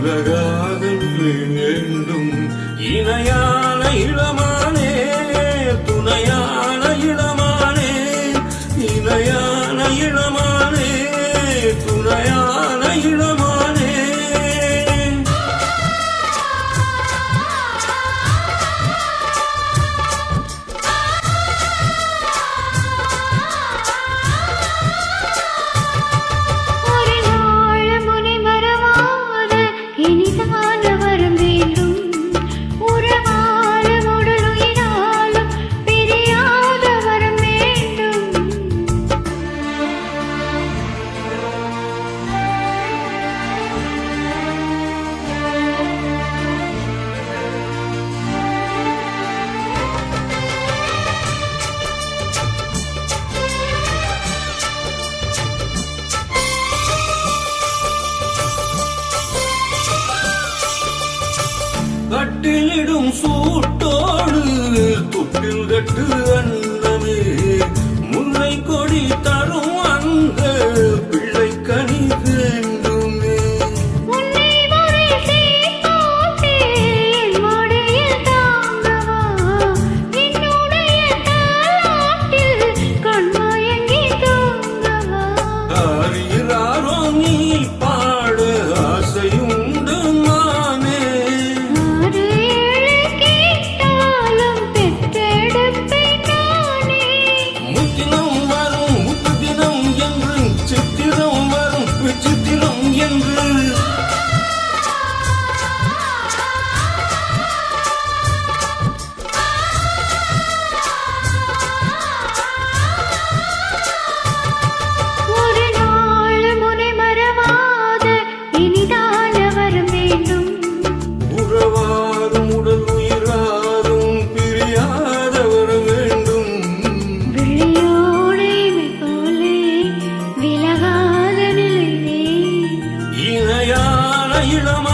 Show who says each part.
Speaker 1: விலகாத வேண்டும்
Speaker 2: இணையா
Speaker 1: Anita இளமா